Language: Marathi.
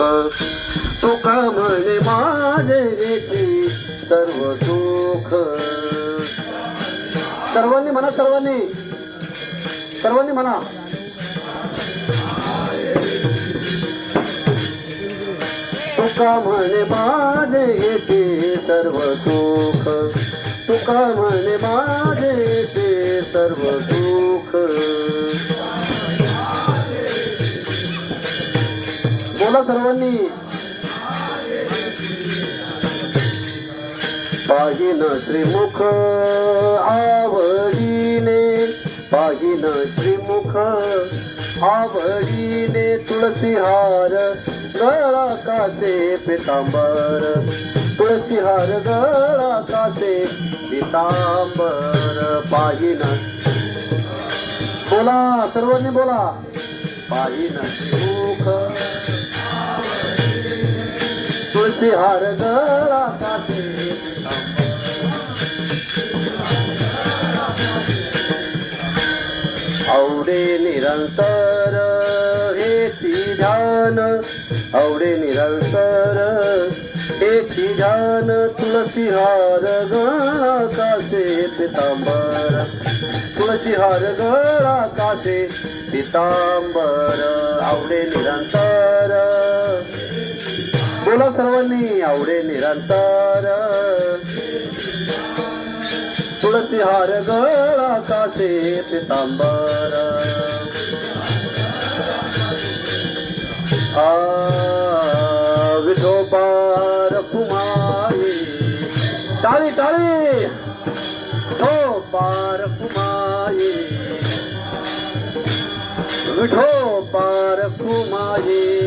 सुख तुका म्हणे माझे येते सर्व सुख सर्वांनी म्हणा सर्वांनी. सर्वांनी म्हणा. तुका म्हणे माझे येते सर्व सुख. तुका म्हणे माझे येते सर्व सुख. बोला सर्वांनी. पाहिलं श्रीमुख आवडीने पाहिलं श्रीमुख आवडीने तुळसी हार गळा कासे पितांबर तुळसी हार गळा कासे पितांबर पाहिलं. बोला सर्वांनी बोला. पाहिन तिहार तुळसी आवडे निरंतर हेची ध्यान आवडे निरंतर हेची ध्यान तुळसी हार गळा कासे पितांबर तुळसी हार गळा कासे पितांबर आवडे निरंतर सर्वांनी आवडे निरंतर. तुळसी हार गळा कासे पितांबर. आ विठोबार कुमारी. टाळी टाळी. विठो पार कुमारी. विठो पार कुमारी.